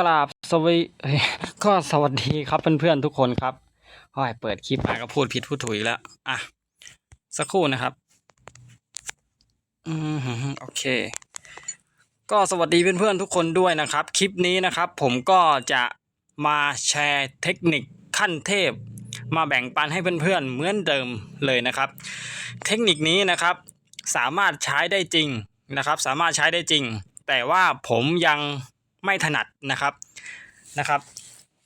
กราบสวีเอ้ยก็สวัสดีครับเพื่อนๆทุกคนครับโอ้ยเปิดคลิปมาก็พูดผิดพูดถูกอีกแล้วอะสักครู่นะครับ อืมโอเค ก็สวัสดีเพื่อนๆทุกคนด้วยนะครับ คลิปนี้นะครับ ผมก็จะมาแชร์เทคนิคขั้นเทพ มาแบ่งปันให้เพื่อนๆเหมือนเดิมเลยนะครับ เทคนิคนี้นะครับ สามารถใช้ได้จริงนะครับ สามารถใช้ได้จริง แต่ว่าผมยัง ไม่ถนัดนะครับนะครับ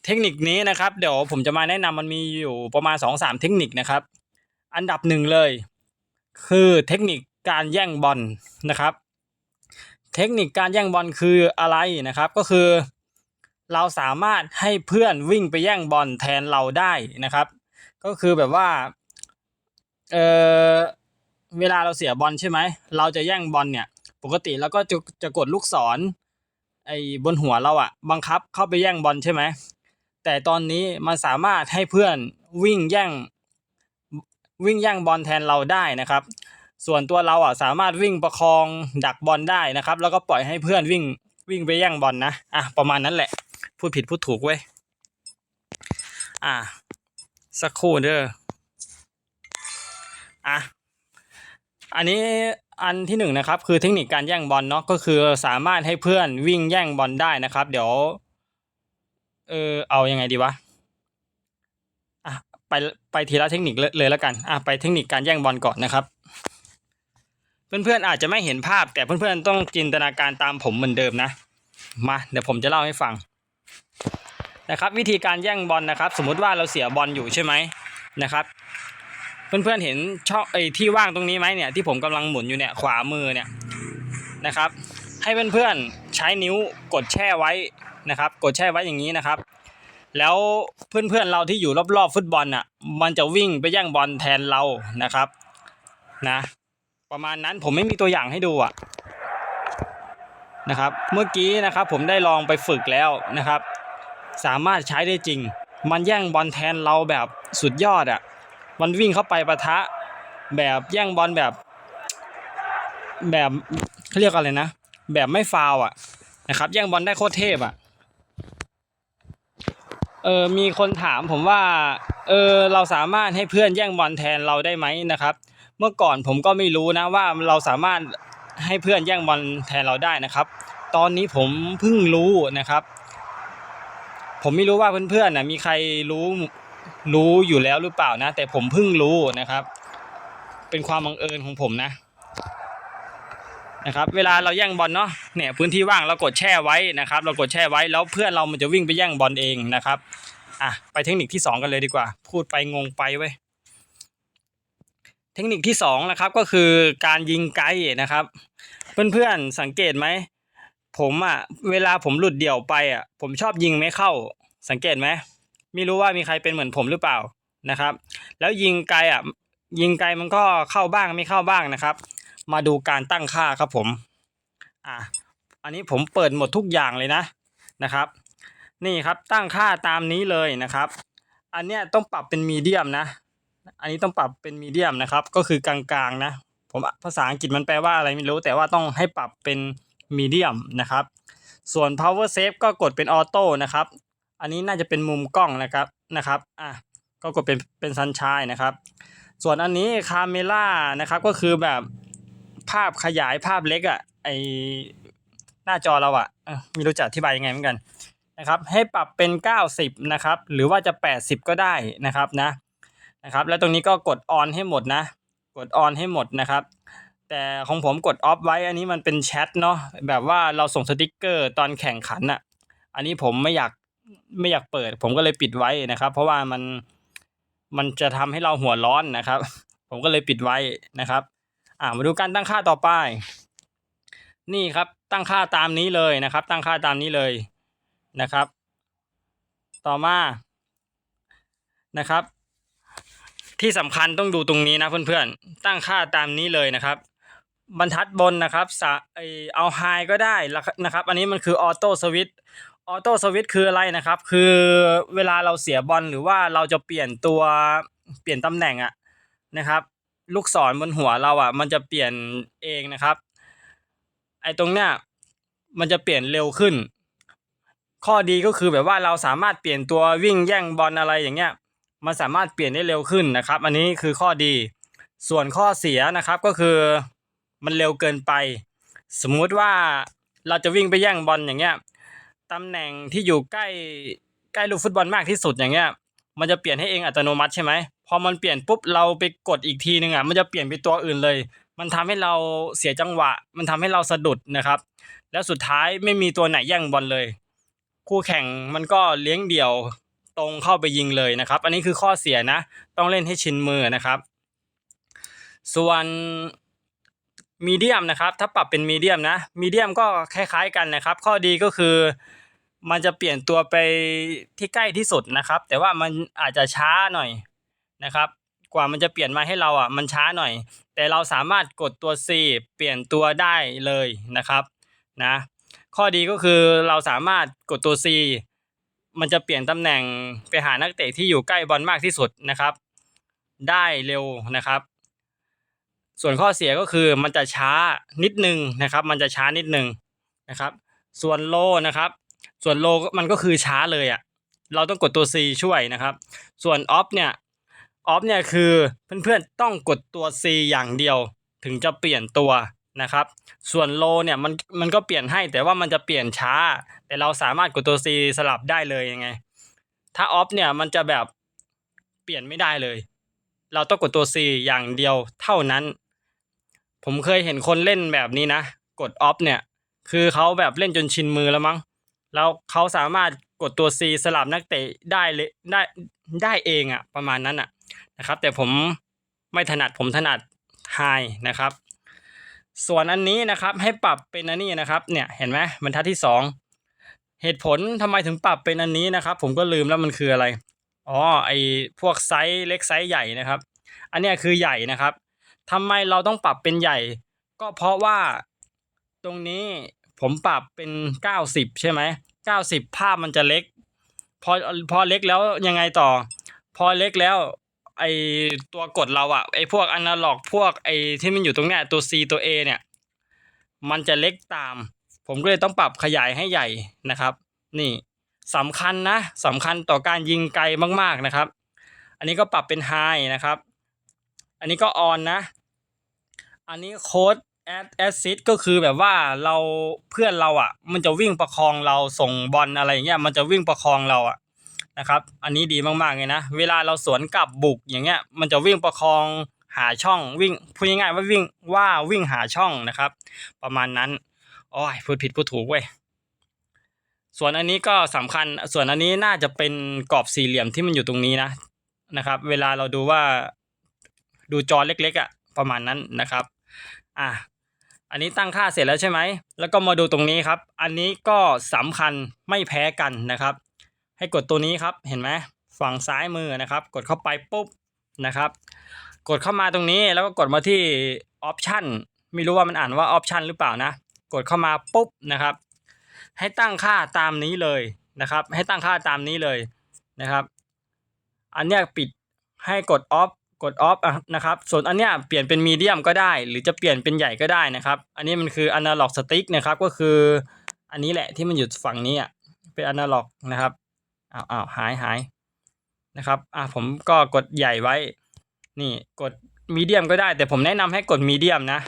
เทคนิคนี้นะครับ เดี๋ยวผมจะมาแนะนำมันมีอยู่ประมาณ2อสามเทคนิคนะครับ อันดับหนึ่งเลย คือเทคนิคการแย่งบอลนะครับ เทคนิคการแย่งบอลคืออะไรนะครับ ก็คือ เราสามารถให้เพื่อนวิ่งไปแย่งบอลแทนเราได้นะครับ ก็คือแบบว่าเออเวลาเราเสียบอลใช่ไหม เราจะแย่งบอลเนี่ย ปกติเราก็จะจะกดลูกศร ไอ้บนหัวเราอะบังคับเข้าไปแย่งบอลใช่ไหมแต่ตอนนี้มันสามารถให้เพื่อนวิ่งแย่งวิ่งแย่งบอลแทนเราได้นะครับ ส่วนตัวเราอะสามารถวิ่งประคองดักบอลได้นะครับ แล้วก็ปล่อยให้เพื่อนวิ่งวิ่งไปแย่งบอลนะอะประมาณนั้นแหละ พูดผิดพูดถูกเว้ยอะสักครู่เด้ออะอันนี้ อันที่หนึ่งนะครับคือเทคนิคการแย่งบอลเนาะก็คือสามารถให้เพื่อนวิ่งแย่งบอลได้นะครับ เดี๋ยว เออเอายังไงดีวะอะไปไปทีละเทคนิคเลยเลยแล้วกันอะไปเทคนิคการแย่งบอลก่อนนะครับ เพื่อนๆอาจจะไม่เห็นภาพ แต่เพื่อนๆต้องจินตนาการตามผมเหมือนเดิมนะมาเดี๋ยวผมจะเล่าให้ฟังนะครับ วิธีการแย่งบอลนะครับ สมมุติว่าเราเสียบอลอยู่ใช่ไหมนะครับ เพื่อนๆเห็นช่องไอ้ที่ว่างตรงนี้ไหมเนี่ยที่ผมกำลังหมุนอยู่เนี่ยขวามือเนี่ยนะครับ ให้เพื่อนๆใช้นิ้วกดแช่ไว้นะครับ กดแช่ไว้อย่างนี้นะครับ แล้วเพื่อนๆเราที่อยู่รอบๆฟุตบอลอะมันจะวิ่งไปแย่งบอลแทนเรานะครับนะประมาณนั้นผมไม่มีตัวอย่างให้ดูอะนะครับเมื่อกี้นะครับผมได้ลองไปฝึกแล้วนะครับ สามารถใช้ได้จริง มันแย่งบอลแทนเราแบบสุดยอดอะ มันวิ่งเข้าไปปะทะ แบบแย่งบอลแบบ แบบเขาเรียกอะไรนะ แบบไม่ฟาวอะนะครับ แย่งบอลได้โคตรเทพอะเออมีคนถามผมว่าเออเราสามารถให้เพื่อนแย่งบอลแทนเราได้ไหมนะครับ เมื่อก่อนผมก็ไม่รู้นะว่าเราสามารถให้เพื่อนแย่งบอลแทนเราได้นะครับ ตอนนี้ผมเพิ่งรู้นะครับ ผมไม่รู้ว่าเพื่อนๆนะมีใครรู้ รู้อยู่แล้วหรือเปล่านะ แต่ผมเพิ่งรู้นะครับ เป็นความบังเอิญของผมนะนะครับเวลาเราแย่งบอลเนาะเนี่ยพื้นที่ว่างเรากดแช่ไว้นะครับ เรากดแช่ไว้แล้วเพื่อนเรามันจะวิ่งไปแย่งบอลเองนะครับอะไปเทคนิคที่สองกันเลยดีกว่า พูดไปงงไปเว้ยเทคนิคที่สองนะครับก็คือการยิงไกลนะครับ เพื่อนๆสังเกตไหมผมอะเวลาผมหลุดเดี่ยวไปอะผมชอบยิงไม่เข้าสังเกตไหม ไม่รู้ว่ามีใครเป็นเหมือนผมหรือเปล่านะครับ แล้วยิงไกลอะยิงไกลมันก็เข้าบ้างไม่เข้าบ้างนะครับ มาดูการตั้งค่าครับผมอะอันนี้ผมเปิดหมดทุกอย่างเลยนะนะครับ นี่ครับตั้งค่าตามนี้เลยนะครับ อันเนี้ยต้องปรับเป็นมีเดียมนะ อันนี้ต้องปรับเป็นมีเดียมนะครับ ก็คือกลางๆนะผมภาษาอังกฤษมันแปลว่าอะไรไม่รู้ แต่ว่าต้องให้ปรับเป็นมีเดียมนะครับ ส่วน power save ก็กดเป็นออโต้นะครับ อันนี้น่าจะเป็นมุมกล้องนะครับนะครับอะก็กดเป็นเป็นซันชายนะครับ ส่วนอันนี้คาเมล่านะครับก็คือแบบภาพขยายภาพเล็กอะ่ะไอหน้าจอเราอะ่ะม่รู้จะอธิบายยังไงเหมือนกันนะครับ ให้ปรับเป็น 90 นะครับ หรือว่าจะ 80 ก็ได้นะครับนะนะครับ แล้วตรงนี้ก็กดออนให้หมดนะ กดออนให้หมดนะครับ แต่ของผมกดออฟไว้อันนี้มันเป็นแชทเนาะแบบว่าเราส่งสติกเกอร์ตอนแข่งขันอะอันนี้ผมไม่อยาก ไม่อยากเปิด ผมก็เลยปิดไว้นะครับ เพราะว่ามันมันจะทำให้เราหัวร้อนนะครับ ผมก็เลยปิดไว้นะครับ อ่ามาดูการตั้งค่าต่อไป นี่ครับตั้งค่าตามนี้เลยนะครับ ตั้งค่าตามนี้เลยนะครับ ต่อมานะครับ ที่สำคัญต้องดูตรงนี้นะเพื่อนๆ ตั้งค่าตามนี้เลยนะครับ บรรทัดบนนะครับเอาไฮก็ได้นะครับ อันนี้มันคือออโต้สวิต ออโต้สวิตคืออะไรนะครับ คือเวลาเราเสียบอลหรือว่าเราจะเปลี่ยนตัวเปลี่ยนตำแหน่งอะนะครับ ลูกศรบนหัวเราอะมันจะเปลี่ยนเองนะครับ ไอตรงเนี้ยมันจะเปลี่ยนเร็วขึ้น ข้อดีก็คือแบบว่าเราสามารถเปลี่ยนตัววิ่งแย่งบอลอะไรอย่างเงี้ยมันสามารถเปลี่ยนได้เร็วขึ้นนะครับ อันนี้คือข้อดี ส่วนข้อเสียนะครับก็คือมันเร็วเกินไป สมมุติว่าเราจะวิ่งไปแย่งบอลอย่างเงี้ย ตำแหน่งที่อยู่ใกล้ใกล้ลูกฟุตบอลมากที่สุดอย่างเงี้ย มันจะเปลี่ยนให้เองอัตโนมัติใช่ไหมพอมันเปลี่ยนปุ๊บเราไปกดอีกทีนึงอะมันจะเปลี่ยนไปตัวอื่นเลย มันทำให้เราเสียจังหวะ มันทำให้เราสะดุดนะครับ แล้วสุดท้ายไม่มีตัวไหนแย่งบอลเลย คู่แข่งมันก็เลี้ยงเดี่ยวตรงเข้าไปยิงเลยนะครับ อันนี้คือข้อเสียนะ ต้องเล่นให้ชินมือนะครับ ส่วนมีเดียมนะครับ ถ้าปรับเป็นมีเดียมนะมีเดียมก็คล้ายๆกันนะครับ ข้อดีก็คือ มันจะเปลี่ยนตัวไปที่ใกล้ที่สุดนะครับ แต่ว่ามันอาจจะช้าหน่อยนะครับ กว่ามันจะเปลี่ยนมาให้เราอะมันช้าหน่อย แต่เราสามารถกดตัว C เปลี่ยนตัวได้เลยนะครับนะข้อดีก็คือเราสามารถกดตัว C มันจะเปลี่ยนตำแหน่งไปหานักเตะที่อยู่ใกล้บอลมากที่สุดนะครับ ได้เร็วนะครับ ส่วนข้อเสียก็คือมันจะช้านิดนึงนะครับ มันจะช้านิดนึงนะครับ ส่วนโลนะครับ ส่วนโลมันก็คือช้าเลยอะ่ะ เราต้องกดตัว C ช่วยนะครับ ส่วนออฟเนี่ยออฟเนี่ยคือเพื่อนๆต้องกดตัว C อย่างเดียว ถึงจะเปลี่ยนตัวนะครับ ส่วนโลเนี่ยมันมันก็เปลี่ยนให้แต่ว่ามันจะเปลี่ยนช้า แต่เราสามารถกดตัว C สลับได้เลยยังไง ถ้าออฟเนี่ยมันจะแบบเปลี่ยนไม่ได้เลย เราต้องกดตัว C อย่างเดียวเท่านั้น ผมเคยเห็นคนเล่นแบบนี้นะ กดออฟเนี่ย คือเขาแบบเล่นจนชินมือแล้วมั้ง แล้วเขาสามารถกดตัว C สลับนักเตะได้เลยได้ได้เองอะประมาณนั้นอะนะครับ แต่ผมไม่ถนัดผมถนัดไฮนะครับ ส่วนอันนี้นะครับให้ปรับเป็นอันนี้นะครับเนี่ยเห็นไหมบรรทัดที่สองเหตุผลทำไมถึงปรับเป็นอันนี้นะครับ ผมก็ลืมแล้วมันคืออะไรอ๋อไอพวกไซส์เล็กไซส์ใหญ่นะครับ อันนี้คือใหญ่นะครับทำไมเราต้องปรับเป็นใหญ่ ก็เพราะว่าตรงนี้ ผมปรับเป็นเก้าสิบใช่ไหมเก้าสิบภาพมันจะเล็ก พอพอเล็กแล้วยังไงต่อ พอเล็กแล้วไอตัวกดเราอะไอพวกอนาล็อกพวกไอที่มันอยู่ตรงเนี้ยตัว C ตัว A เนี่ย มันจะเล็กตาม ผมก็เลยต้องปรับขยายให้ใหญ่นะครับ นี่สำคัญนะสำคัญต่อการยิงไกลมากๆนะครับ อันนี้ก็ปรับเป็นไฮนะครับ อันนี้ก็ออนนะ อันนี้โค้ด แอดแอซิดก็คือแบบว่าเราเพื่อนเราอะ มันจะวิ่งประคองเราส่งบอลอะไรอย่างเงี้ยมันจะวิ่งประคองเราอะนะครับ อันนี้ดีมากๆเลยนะ เวลาเราสวนกลับบุกอย่างเงี้ย มันจะวิ่งประคองหาช่องวิ่งพูดง่ายๆว่าวิ่งว่าวิ่งหาช่องนะครับ ประมาณนั้นโอ้ยพูดผิดพูดถูกเว้ยส่วนอันนี้ก็สำคัญส่วนอันนี้น่าจะเป็นกรอบสี่เหลี่ยมที่มันอยู่ตรงนี้นะนะครับ เวลาเราดูว่าดูจอเล็กๆอะประมาณนั้นนะครับ อะ อันนี้ตั้งค่าเสร็จแล้วใช่ไหม แล้วก็มาดูตรงนี้ครับ อันนี้ก็สำคัญไม่แพ้กันนะครับ ให้กดตัวนี้ครับเห็นไหมฝั่งซ้ายมือนะครับ กดเข้าไปปุ๊บนะครับ กดเข้ามาตรงนี้แล้วก็กดมาที่ออปชันไม่รู้ว่ามันอ่านว่าออปชันหรือเปล่านะ กดเข้ามาปุ๊บนะครับ ให้ตั้งค่าตามนี้เลยนะครับ ให้ตั้งค่าตามนี้เลยนะครับ อันนี้ปิดให้กดออฟ กดออฟนะครับ ส่วนอันเนี้ยเปลี่ยนเป็นมีเดียมก็ได้ หรือจะเปลี่ยนเป็นใหญ่ก็ได้นะครับ อันนี้มันคืออนาล็อกสติ๊กนะครับ ก็คืออันนี้แหละที่มันอยู่ฝั่งนี้อะ เป็นอนาล็อกนะครับ อ้าวอ้าวหายหายนะครับ อะผมก็กดใหญ่ไว้ นี่กดมีเดียมก็ได้ แต่ผมแนะนำให้กดมีเดียมนะ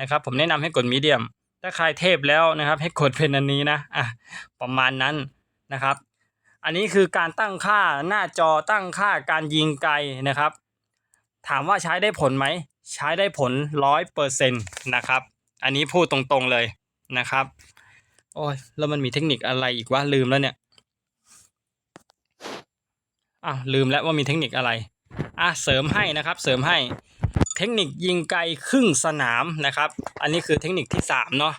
นะครับ ผมแนะนำให้กดมีเดียม ถ้าใครเทพแล้วนะครับ ให้กดเป็นอันนี้นะ อะ ประมาณนั้นนะครับ อันนี้คือการตั้งค่าหน้าจอตั้งค่าการยิงไกลนะครับ ถามว่าใช้ได้ผลไหม ใช้ได้ผลร้อยเปอร์เซ็นต์นะครับ อันนี้พูดตรงๆเลยนะครับ โอ้ยแล้วมันมีเทคนิคอะไรอีกวะลืมแล้วเนี่ยอ้าวลืมแล้วว่ามีเทคนิคอะไรอะเสริมให้นะครับ เสริมให้เทคนิคยิงไกลครึ่งสนามนะครับ อันนี้คือเทคนิคที่สามเนาะ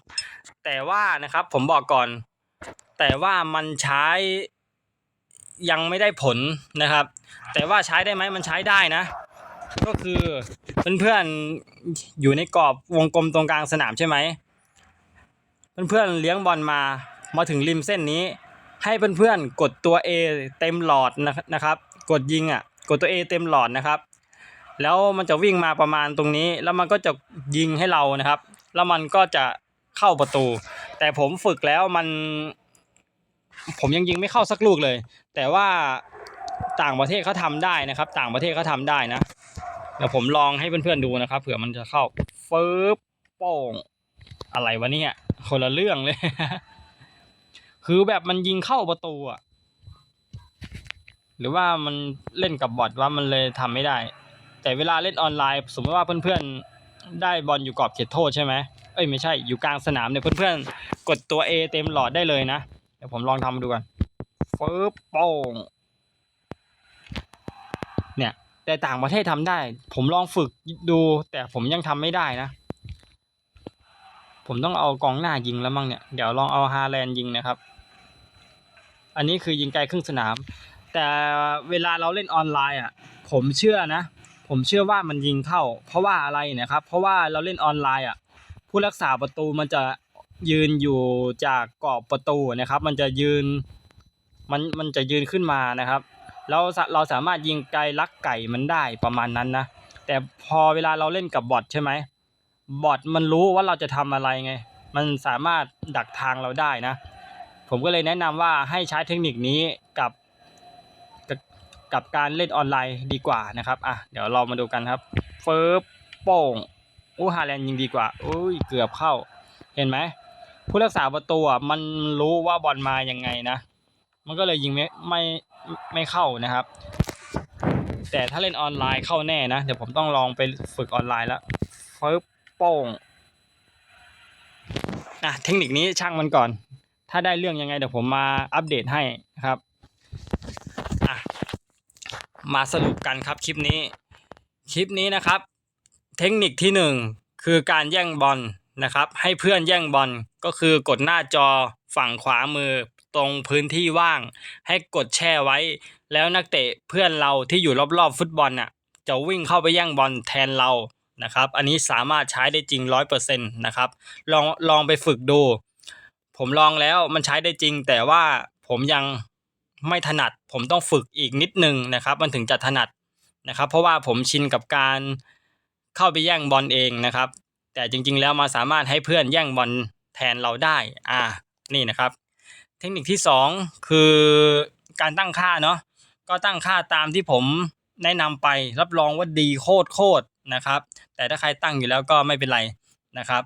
แต่ว่านะครับผมบอกก่อน แต่ว่ามันใช้ยังไม่ได้ผลนะครับ แต่ว่าใช้ได้ไหมมันใช้ได้นะ ก็คือเพื่อนๆอยู่ในกรอบวงกลมตรงกลางสนามใช่ไหมเพื่อนๆเลี้ยงบอลมามาถึงริมเส้นนี้ ให้เพื่อนๆกดตัว A เต็มหลอดนะครับ กดยิงอะกดตัว A เต็มหลอดนะครับ แล้วมันจะวิ่งมาประมาณตรงนี้ แล้วมันก็จะยิงให้เรานะครับ แล้วมันก็จะเข้าประตู แต่ผมฝึกแล้วมัน ผมยังยิงไม่เข้าสักลูกเลย แต่ว่าต่างประเทศเขาทำได้นะครับ ต่างประเทศเขาทำได้นะ ดี๋ยวผมลองให้เพื่อนๆดูนะครับเผื่อมันจะเข้าฟิบโป้งอะไรวะเนี่ยคนละเรื่องเลย คือแบบมันยิงเข้าประตูอะหรือว่ามันเล่นกับบอทว่ามันเลยทำไม่ได้ แต่เวลาเล่นออนไลน์ สมมติว่าเพื่อนๆได้บอลอยู่กรอบเขตโทษใช่ไหมเอ้ยไม่ใช่อยู่กลางสนามเนี่ยเพื่อนๆกดตัว A เต็มหลอดได้เลยนะ เดี๋ยวผมลองทำดูกันฟิบโป้งเนี่ย แต่ต่างประเทศทำได้ ผมลองฝึกดู แต่ผมยังทำไม่ได้นะ ผมต้องเอากองหน้ายิงแล้วมั้งเนี่ย เดี๋ยวลองเอาฮาแลนด์ยิงนะครับ อันนี้คือยิงไกลครึ่งสนาม แต่เวลาเราเล่นออนไลน์อะ ผมเชื่อนะ ผมเชื่อว่ามันยิงเข้า เพราะว่าอะไรนะครับ เพราะว่าเราเล่นออนไลน์อะ ผู้รักษาประตูมันจะยืนอยู่จากกรอบประตูนะครับ มันจะยืน มันมันจะยืนขึ้นมานะครับ แล้วเราสามารถยิงไกลลักไก่มันได้ประมาณนั้นนะ แต่พอเวลาเราเล่นกับบอทใช่ไหมบอทมันรู้ว่าเราจะทำอะไรไง มันสามารถดักทางเราได้นะ ผมก็เลยแนะนำว่าให้ใช้เทคนิคนี้กับกับกับการเล่นออนไลน์ดีกว่านะครับ อะ เดี๋ยวเรามาดูกันครับเฟิร์บโป้งอู้ฮาแลนด์ยิงดีกว่าอุ้ย เกือบเข้า เห็นไหม ผู้รักษาประตูอะมันรู้ว่าบอลมายังไงนะ มันก็เลยยิงไม่ไม่ ไม่เข้านะครับ แต่ถ้าเล่นออนไลน์เข้าแน่นะ เดี๋ยวผมต้องลองไปฝึกออนไลน์แล้วเฟิร์บโป้งอะเทคนิคนี้ช่างมันก่อน ถ้าได้เรื่องยังไงเดี๋ยวผมมาอัปเดตให้นะครับอะมาสรุปกันครับคลิปนี้ คลิปนี้นะครับ เทคนิคที่หนึ่งคือการแย่งบอลนะครับ ให้เพื่อนแย่งบอลก็คือกดหน้าจอฝั่งขวามือ ตรงพื้นที่ว่าง ให้กดแช่ไว้ แล้วนักเตะเพื่อนเราที่อยู่รอบๆฟุตบอลน่ะจะวิ่งเข้าไปแย่งบอลแทนเรานะครับ อันนี้สามารถใช้ได้จริงร้อยเปอร์เซ็นต์นะครับ ลองลองไปฝึกดู ผมลองแล้วมันใช้ได้จริง แต่ว่าผมยังไม่ถนัด ผมต้องฝึกอีกนิดนึงนะครับ มันถึงจะถนัดนะครับ เพราะว่าผมชินกับการเข้าไปแย่งบอลเองนะครับ แต่จริง ๆ แล้วมาสามารถให้เพื่อนแย่งบอลแทนเราได้ อ่า นี่นะครับ เทคนิคที่สองคือการตั้งค่าเนาะก็ตั้งค่าตามที่ผมแนะนำไปรับรองว่าดีโคตรโคตรนะครับ แต่ถ้าใครตั้งอยู่แล้วก็ไม่เป็นไรนะครับ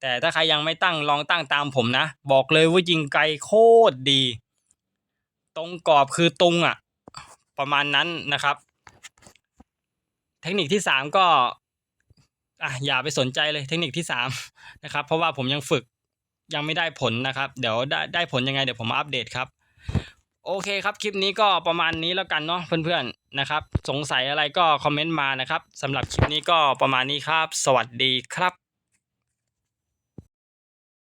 แต่ถ้าใครยังไม่ตั้งลองตั้งตามผมนะ บอกเลยว่ายิงไกลโคตรดี ตรงกรอบคือตรงอะ ประมาณนั้นนะครับ เทคนิคที่สามก็อะอย่าไปสนใจเลยเทคนิคที่สามนะครับเพราะว่าผมยังฝึก ยังไม่ได้ผลนะครับ เดี๋ยวได้ได้ผลยังไงเดี๋ยวผมมาอัปเดตครับ โอเคครับคลิปนี้ก็ประมาณนี้แล้วกันเนาะเพื่อนๆนะครับ สงสัยอะไรก็คอมเมนต์มานะครับสำหรับคลิปนี้ก็ประมาณนี้ครับ สวัสดีครับ